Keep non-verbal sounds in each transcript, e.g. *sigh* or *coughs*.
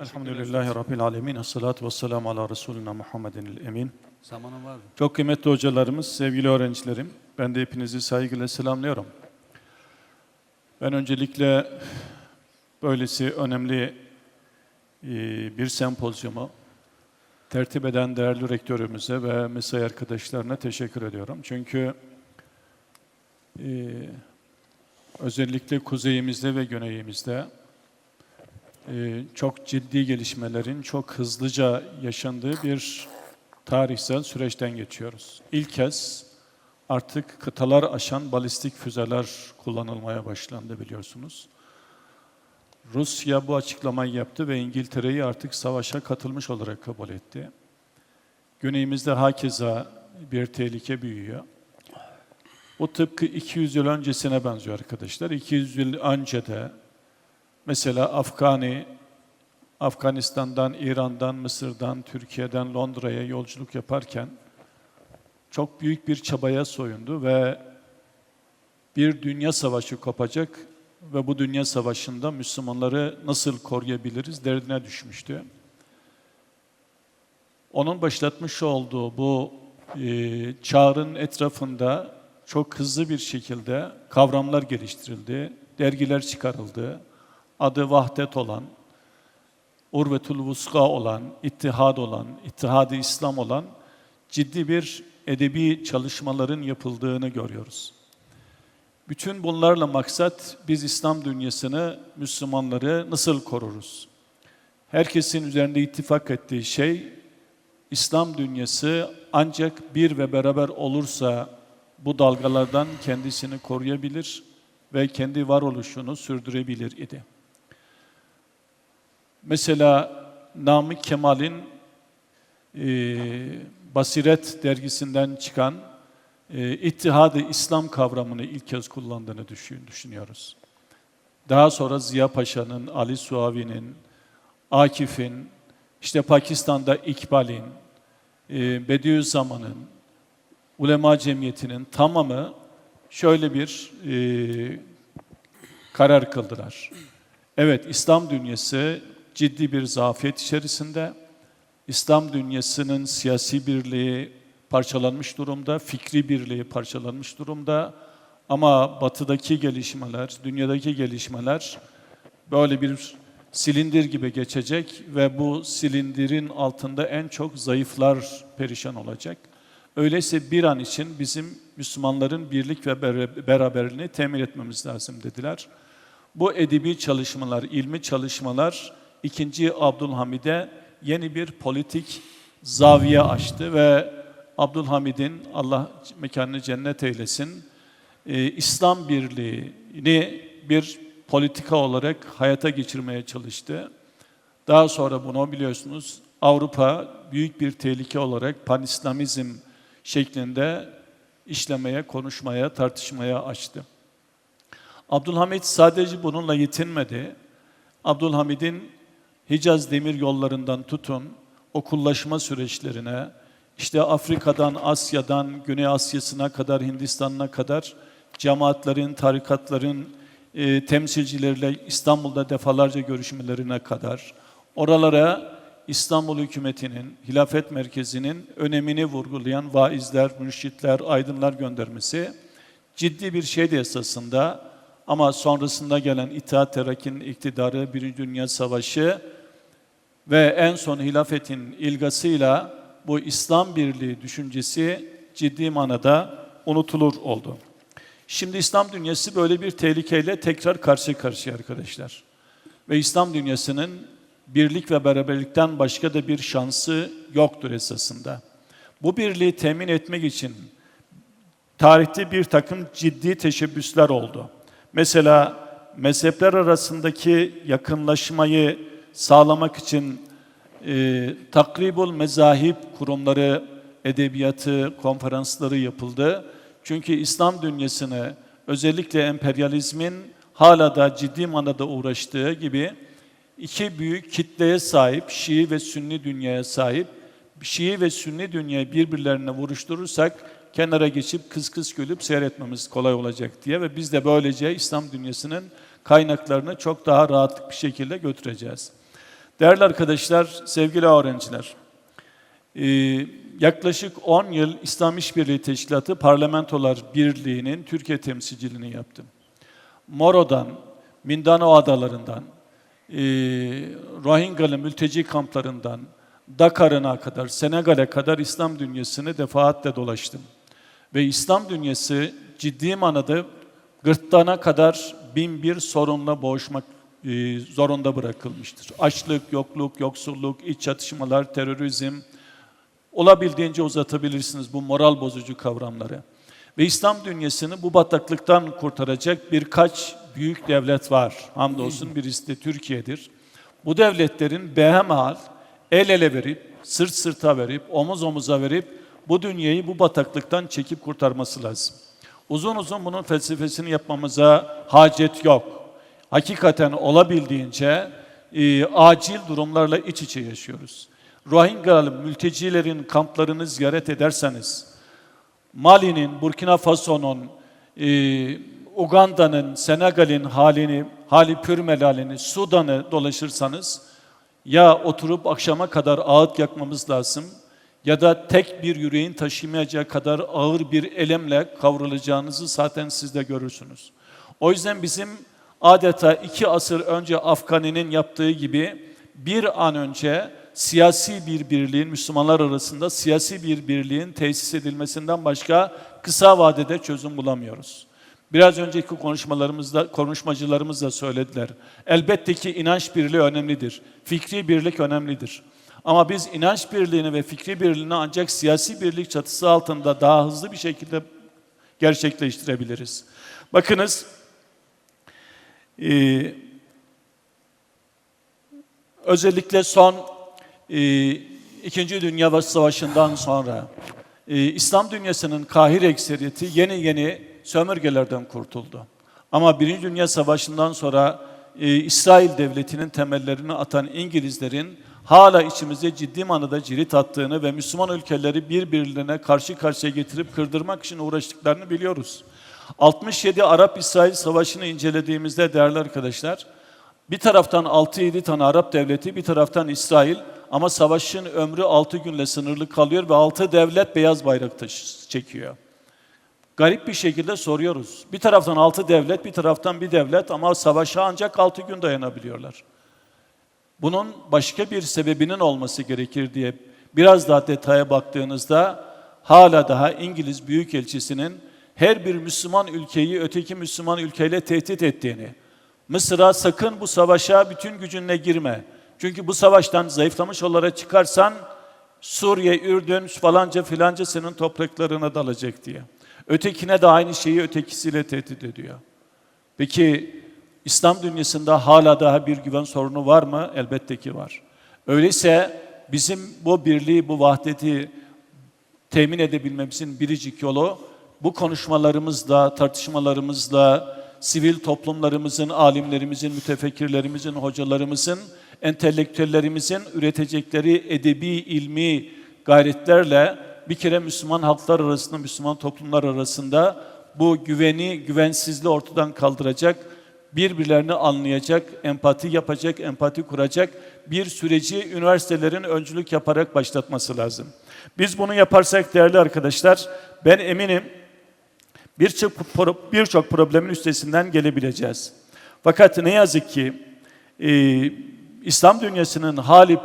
Elhamdülillahi Rabbil Alemin. Esselatu vesselamu ala Resulina Muhammedin emin. Zamanın var mı? Çok kıymetli hocalarımız, sevgili öğrencilerim, ben de hepinizi saygıyla selamlıyorum. Ben öncelikle böylesi önemli e, bir sempozyumu tertip eden değerli rektörümüze ve mesai arkadaşlarına teşekkür ediyorum. Çünkü e, özellikle kuzeyimizde ve güneyimizde çok ciddi gelişmelerin çok hızlıca yaşandığı bir tarihsel süreçten geçiyoruz. İlk kez artık kıtalar aşan balistik füzeler kullanılmaya başlandı biliyorsunuz. Rusya bu açıklamayı yaptı ve İngiltere'yi artık savaşa katılmış olarak kabul etti. Güneyimizde hakeza bir tehlike büyüyor. O tıpkı 200 yıl öncesine benziyor arkadaşlar. 200 yıl önce de mesela Afgani, Afganistan'dan, İran'dan, Mısır'dan, Türkiye'den Londra'ya yolculuk yaparken çok büyük bir çabaya soyundu ve bir dünya savaşı kopacak ve bu dünya savaşında Müslümanları nasıl koruyabiliriz derdine düşmüştü. Onun başlatmış olduğu bu e, çağrının etrafında çok hızlı bir şekilde kavramlar geliştirildi, dergiler çıkarıldı. Adı vahdet olan, Urvetul Vuska olan, İttihad olan, İttihad-ı İslam olan ciddi bir edebi çalışmaların yapıldığını görüyoruz. Bütün bunlarla maksat biz İslam dünyasını, Müslümanları nasıl koruruz? Herkesin üzerinde ittifak ettiği şey İslam dünyası ancak bir ve beraber olursa bu dalgalardan kendisini koruyabilir ve kendi varoluşunu sürdürebilir idi. Mesela Namık Kemal'in e, Basiret dergisinden çıkan e, İttihad-ı İslam kavramını ilk kez kullandığını düşün, düşünüyoruz. Daha sonra Ziya Paşa'nın, Ali Suavi'nin, Akif'in, işte Pakistan'da İkbal'in, e, Bediüzzaman'ın, ulema cemiyetinin tamamı şöyle bir e, karar kıldılar. Evet, İslam dünyası ciddi bir zafiyet içerisinde. İslam dünyasının siyasi birliği parçalanmış durumda, fikri birliği parçalanmış durumda. Ama batıdaki gelişmeler, dünyadaki gelişmeler böyle bir silindir gibi geçecek ve bu silindirin altında en çok zayıflar perişan olacak. Öyleyse bir an için bizim Müslümanların birlik ve beraberliğini temin etmemiz lazım dediler. Bu edebi çalışmalar, ilmi çalışmalar 2. Abdülhamid'e yeni bir politik zaviye açtı ve Abdülhamid'in Allah mekanını cennet eylesin e, İslam birliğini bir politika olarak hayata geçirmeye çalıştı. Daha sonra bunu biliyorsunuz Avrupa büyük bir tehlike olarak panislamizm şeklinde işlemeye, konuşmaya, tartışmaya açtı. Abdülhamid sadece bununla yetinmedi. Abdülhamid'in Hicaz demir yollarından tutun okullaşma süreçlerine, işte Afrika'dan, Asya'dan, Güney Asya'sına kadar, Hindistan'a kadar cemaatlerin, tarikatların e, temsilcileriyle İstanbul'da defalarca görüşmelerine kadar oralara İstanbul hükümetinin, hilafet merkezinin önemini vurgulayan vaizler, mürşitler, aydınlar göndermesi ciddi bir şeydi esasında. Ama sonrasında gelen İttihat Terakki'nin iktidarı, Birinci Dünya Savaşı ve en son hilafetin ilgasıyla bu İslam birliği düşüncesi ciddi manada unutulur oldu. Şimdi İslam dünyası böyle bir tehlikeyle tekrar karşı karşıya arkadaşlar. Ve İslam dünyasının birlik ve beraberlikten başka da bir şansı yoktur esasında. Bu birliği temin etmek için tarihte bir takım ciddi teşebbüsler oldu. Mesela mezhepler arasındaki yakınlaşmayı sağlamak için e, takribul mezahip kurumları, edebiyatı, konferansları yapıldı. Çünkü İslam dünyasını özellikle emperyalizmin hala da ciddi manada uğraştığı gibi iki büyük kitleye sahip, Şii ve Sünni dünyaya sahip, Şii ve Sünni dünyayı birbirlerine vuruşturursak kenara geçip kız kız gülüp seyretmemiz kolay olacak diye ve biz de böylece İslam dünyasının kaynaklarını çok daha rahat bir şekilde götüreceğiz. Değerli arkadaşlar, sevgili öğrenciler, ee, yaklaşık 10 yıl İslam İşbirliği Teşkilatı Parlamentolar Birliği'nin Türkiye temsilciliğini yaptım. Moro'dan, Mindanao adalarından, e, Rohingyalı mülteci kamplarından, Dakar'ına kadar, Senegal'e kadar İslam dünyasını defaatle dolaştım. Ve İslam dünyası ciddi manada gırtlağına kadar bin bir sorunla boğuşmak e, zorunda bırakılmıştır. Açlık, yokluk, yoksulluk, iç çatışmalar, terörizm, olabildiğince uzatabilirsiniz bu moral bozucu kavramları. Ve İslam dünyasını bu bataklıktan kurtaracak birkaç büyük devlet var. Hamdolsun birisi de Türkiye'dir. Bu devletlerin behemhal el ele verip, sırt sırta verip, omuz omuza verip bu dünyayı bu bataklıktan çekip kurtarması lazım. Uzun uzun bunun felsefesini yapmamıza hacet yok. Hakikaten olabildiğince e, acil durumlarla iç içe yaşıyoruz. Rohingyalı mültecilerin kamplarını ziyaret ederseniz, Mali'nin, Burkina Faso'nun, e, Uganda'nın, Senegal'in halini, hali pürmel halini, Sudan'ı dolaşırsanız ya oturup akşama kadar ağıt yakmamız lazım ya da tek bir yüreğin taşımayacağı kadar ağır bir elemle kavrulacağınızı zaten siz de görürsünüz. O yüzden bizim adeta iki asır önce Afgani'nin yaptığı gibi bir an önce siyasi bir birliğin, Müslümanlar arasında siyasi bir birliğin tesis edilmesinden başka kısa vadede çözüm bulamıyoruz. Biraz önceki konuşmalarımızda, konuşmacılarımız da söylediler. Elbette ki inanç birliği önemlidir. Fikri birlik önemlidir. Ama biz inanç birliğini ve fikri birliğini ancak siyasi birlik çatısı altında daha hızlı bir şekilde gerçekleştirebiliriz. Bakınız, e, özellikle son e, İkinci Dünya Savaşı'ndan sonra e, İslam dünyasının kahir ekseriyeti yeni yeni sömürgelerden kurtuldu. Ama Birinci Dünya Savaşı'ndan sonra e, İsrail Devleti'nin temellerini atan İngilizlerin hala içimizde ciddi manada cirit attığını ve Müslüman ülkeleri birbirlerine karşı karşıya getirip kırdırmak için uğraştıklarını biliyoruz. 67 Arap-İsrail Savaşı'nı incelediğimizde değerli arkadaşlar, bir taraftan 6-7 tane Arap devleti, bir taraftan İsrail ama savaşın ömrü 6 günle sınırlı kalıyor ve 6 devlet beyaz bayrak taşı çekiyor. Garip bir şekilde soruyoruz. Bir taraftan 6 devlet, bir taraftan bir devlet ama savaşa ancak 6 gün dayanabiliyorlar. Bunun başka bir sebebinin olması gerekir diye biraz daha detaya baktığınızda hala daha İngiliz Büyükelçisi'nin her bir Müslüman ülkeyi öteki Müslüman ülkeyle tehdit ettiğini, Mısır'a sakın bu savaşa bütün gücünle girme. Çünkü bu savaştan zayıflamış olarak çıkarsan Suriye, Ürdün falanca filanca senin topraklarına dalacak diye. Ötekine de aynı şeyi ötekisiyle tehdit ediyor. Peki İslam dünyasında hala daha bir güven sorunu var mı? Elbette ki var. Öyleyse bizim bu birliği, bu vahdeti temin edebilmemizin biricik yolu bu konuşmalarımızla, tartışmalarımızla, sivil toplumlarımızın, alimlerimizin, mütefekkirlerimizin, hocalarımızın, entelektüellerimizin üretecekleri edebi, ilmi gayretlerle bir kere Müslüman halklar arasında, Müslüman toplumlar arasında bu güveni, güvensizliği ortadan kaldıracak, birbirlerini anlayacak, empati yapacak, empati kuracak bir süreci üniversitelerin öncülük yaparak başlatması lazım. Biz bunu yaparsak değerli arkadaşlar, ben eminim birçok birçok problemin üstesinden gelebileceğiz. Fakat ne yazık ki e, İslam dünyasının hali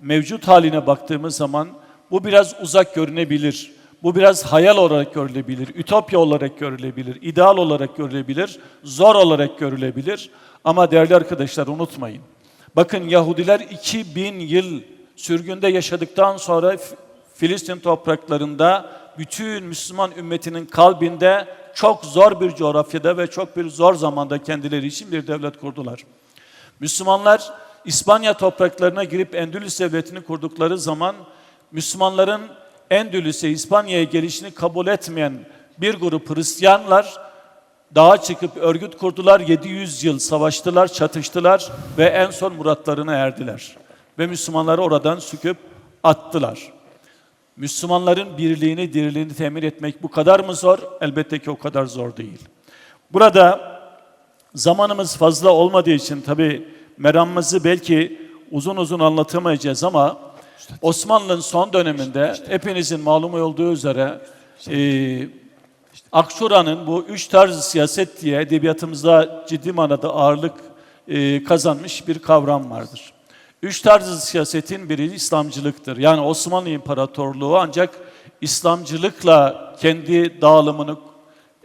mevcut haline baktığımız zaman bu biraz uzak görünebilir. Bu biraz hayal olarak görülebilir, ütopya olarak görülebilir, ideal olarak görülebilir, zor olarak görülebilir. Ama değerli arkadaşlar unutmayın. Bakın Yahudiler 2000 yıl sürgünde yaşadıktan sonra Filistin topraklarında bütün Müslüman ümmetinin kalbinde çok zor bir coğrafyada ve çok bir zor zamanda kendileri için bir devlet kurdular. Müslümanlar İspanya topraklarına girip Endülüs devletini kurdukları zaman Müslümanların Endülüs'e İspanya'ya gelişini kabul etmeyen bir grup Hristiyanlar dağa çıkıp örgüt kurdular. 700 yıl savaştılar, çatıştılar ve en son muratlarına erdiler. Ve Müslümanları oradan süküp attılar. Müslümanların birliğini, diriliğini temin etmek bu kadar mı zor? Elbette ki o kadar zor değil. Burada zamanımız fazla olmadığı için tabi meramımızı belki uzun uzun anlatamayacağız ama Osmanlı'nın son döneminde hepinizin malumu olduğu üzere e, Akşura'nın bu üç tarz siyaset diye edebiyatımızda ciddi manada ağırlık e, kazanmış bir kavram vardır. Üç tarz siyasetin biri İslamcılıktır. Yani Osmanlı İmparatorluğu ancak İslamcılıkla kendi dağılımını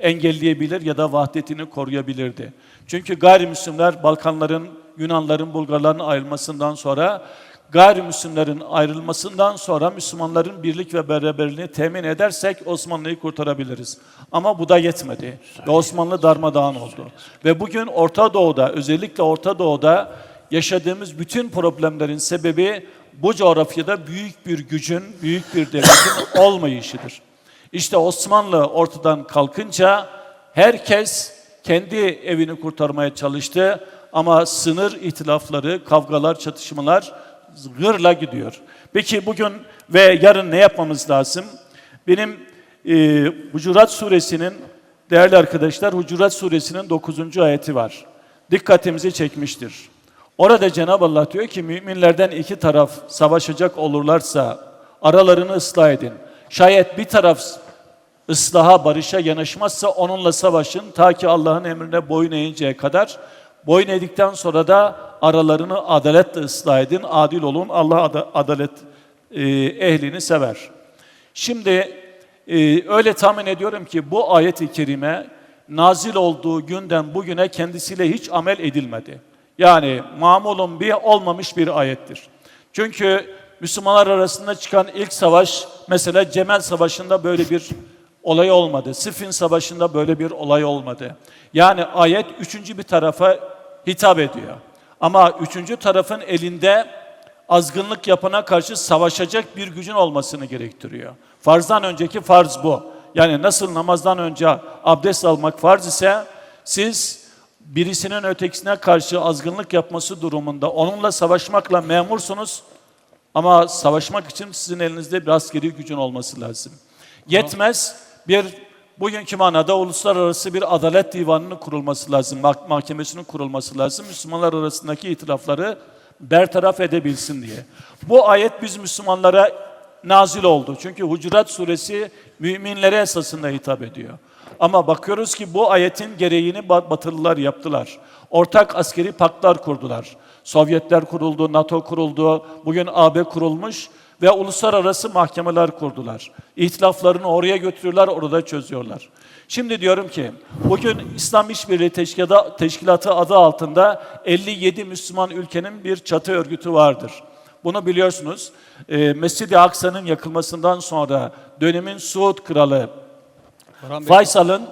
engelleyebilir ya da vahdetini koruyabilirdi. Çünkü gayrimüslimler Balkanların, Yunanların, Bulgarların ayrılmasından sonra gayrimüslimlerin ayrılmasından sonra Müslümanların birlik ve beraberliğini temin edersek Osmanlı'yı kurtarabiliriz. Ama bu da yetmedi. Ve Osmanlı darmadağın oldu. Ve bugün Orta Doğu'da, özellikle Orta Doğu'da yaşadığımız bütün problemlerin sebebi bu coğrafyada büyük bir gücün, büyük bir devletin *coughs* olmayışıdır. İşte Osmanlı ortadan kalkınca herkes kendi evini kurtarmaya çalıştı ama sınır ihtilafları, kavgalar, çatışmalar gırla gidiyor. Peki bugün ve yarın ne yapmamız lazım? Benim e, Hucurat suresinin değerli arkadaşlar Hucurat suresinin 9. ayeti var. Dikkatimizi çekmiştir. Orada Cenab-ı Allah diyor ki müminlerden iki taraf savaşacak olurlarsa aralarını ıslah edin. Şayet bir taraf ıslaha, barışa yanaşmazsa onunla savaşın ta ki Allah'ın emrine boyun eğinceye kadar. Boyun eğdikten sonra da aralarını adaletle ıslah edin, adil olun. Allah ada- adalet e, ehlini sever. Şimdi e, öyle tahmin ediyorum ki bu ayet-i kerime nazil olduğu günden bugüne kendisiyle hiç amel edilmedi. Yani mamulun bir olmamış bir ayettir. Çünkü Müslümanlar arasında çıkan ilk savaş mesela Cemel Savaşı'nda böyle bir olay olmadı. Siffin Savaşı'nda böyle bir olay olmadı. Yani ayet üçüncü bir tarafa hitap ediyor. Ama üçüncü tarafın elinde azgınlık yapana karşı savaşacak bir gücün olmasını gerektiriyor. Farzdan önceki farz bu. Yani nasıl namazdan önce abdest almak farz ise siz birisinin ötekisine karşı azgınlık yapması durumunda onunla savaşmakla memursunuz ama savaşmak için sizin elinizde bir askeri gücün olması lazım. Yetmez bir bugünkü manada uluslararası bir adalet divanının kurulması lazım, mah- mahkemesinin kurulması lazım. Müslümanlar arasındaki itilafları bertaraf edebilsin diye. Bu ayet biz Müslümanlara nazil oldu. Çünkü Hucurat suresi müminlere esasında hitap ediyor. Ama bakıyoruz ki bu ayetin gereğini Bat- Batılılar yaptılar. Ortak askeri paktlar kurdular. Sovyetler kuruldu, NATO kuruldu, bugün AB kurulmuş ve uluslararası mahkemeler kurdular. İhtilaflarını oraya götürüyorlar, orada çözüyorlar. Şimdi diyorum ki bugün İslam İşbirliği Teşkilatı, Teşkilatı adı altında 57 Müslüman ülkenin bir çatı örgütü vardır. Bunu biliyorsunuz. Ee, Mescid-i Aksa'nın yakılmasından sonra dönemin Suud kralı Faysal'ın.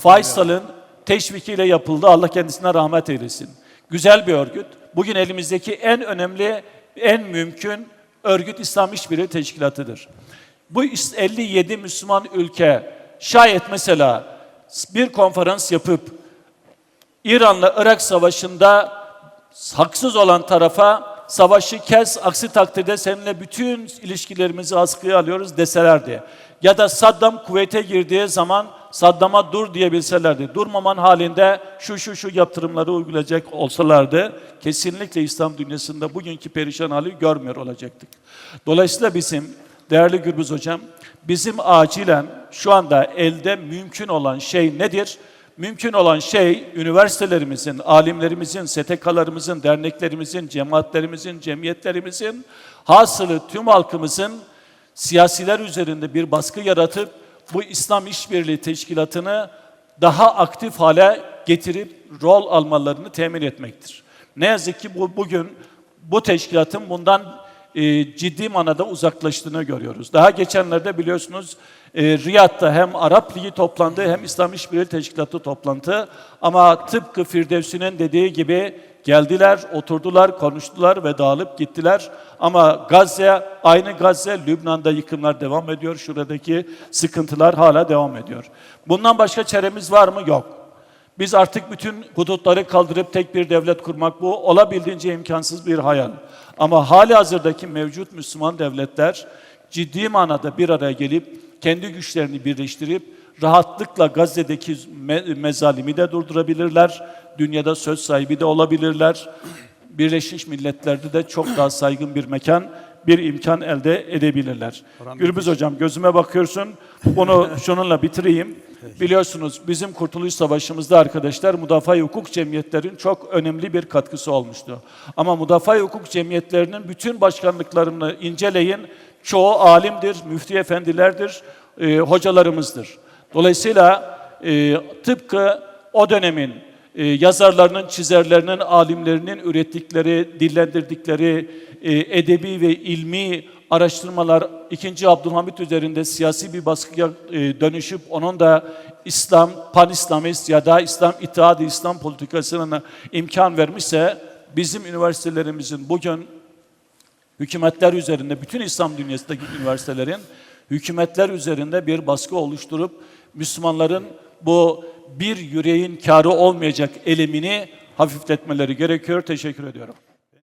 Faysal'ın teşvikiyle yapıldı. Allah kendisine rahmet eylesin. Güzel bir örgüt. Bugün elimizdeki en önemli, en mümkün örgüt İslam İşbirliği Teşkilatı'dır. Bu is- 57 Müslüman ülke şayet mesela bir konferans yapıp İran'la Irak Savaşı'nda haksız olan tarafa savaşı kes, aksi takdirde seninle bütün ilişkilerimizi askıya alıyoruz deselerdi. Ya da Saddam kuvvete girdiği zaman Saddam'a dur diyebilselerdi. Durmaman halinde şu şu şu yaptırımları uygulayacak olsalardı kesinlikle İslam dünyasında bugünkü perişan hali görmüyor olacaktık. Dolayısıyla bizim değerli Gürbüz Hocam bizim acilen şu anda elde mümkün olan şey nedir? Mümkün olan şey üniversitelerimizin, alimlerimizin, STK'larımızın, derneklerimizin, cemaatlerimizin, cemiyetlerimizin, hasılı tüm halkımızın siyasiler üzerinde bir baskı yaratıp bu İslam İşbirliği Teşkilatı'nı daha aktif hale getirip rol almalarını temin etmektir. Ne yazık ki bu bugün bu teşkilatın bundan e, ciddi manada uzaklaştığını görüyoruz. Daha geçenlerde biliyorsunuz e, Riyad'da hem Arap Ligi toplandı hem İslam İşbirliği Teşkilatı toplantı ama tıpkı Firdevsi'nin dediği gibi geldiler, oturdular, konuştular ve dağılıp gittiler. Ama Gazze, aynı Gazze, Lübnan'da yıkımlar devam ediyor. Şuradaki sıkıntılar hala devam ediyor. Bundan başka çaremiz var mı? Yok. Biz artık bütün hudutları kaldırıp tek bir devlet kurmak bu olabildiğince imkansız bir hayal. Ama hali hazırdaki mevcut Müslüman devletler ciddi manada bir araya gelip kendi güçlerini birleştirip rahatlıkla Gazze'deki me- mezalimi de durdurabilirler. Dünyada söz sahibi de olabilirler. Birleşmiş Milletler'de de çok daha saygın bir mekan, bir imkan elde edebilirler. Gürbüz Hocam gözüme bakıyorsun. Bunu şununla bitireyim. Biliyorsunuz bizim Kurtuluş Savaşımızda arkadaşlar müdafaa hukuk cemiyetlerin çok önemli bir katkısı olmuştu. Ama müdafaa hukuk cemiyetlerinin bütün başkanlıklarını inceleyin. Çoğu alimdir, müftü efendilerdir, e, hocalarımızdır. Dolayısıyla e, tıpkı o dönemin e, yazarlarının, çizerlerinin, alimlerinin ürettikleri, dillendirdikleri e, edebi ve ilmi araştırmalar 2. Abdülhamit üzerinde siyasi bir baskıya e, dönüşüp onun da İslam, pan-İslamist ya da İslam İttihadı İslam politikasına imkan vermişse bizim üniversitelerimizin bugün hükümetler üzerinde, bütün İslam dünyasındaki üniversitelerin hükümetler üzerinde bir baskı oluşturup Müslümanların bu bir yüreğin kârı olmayacak elemini hafifletmeleri gerekiyor. Teşekkür ediyorum.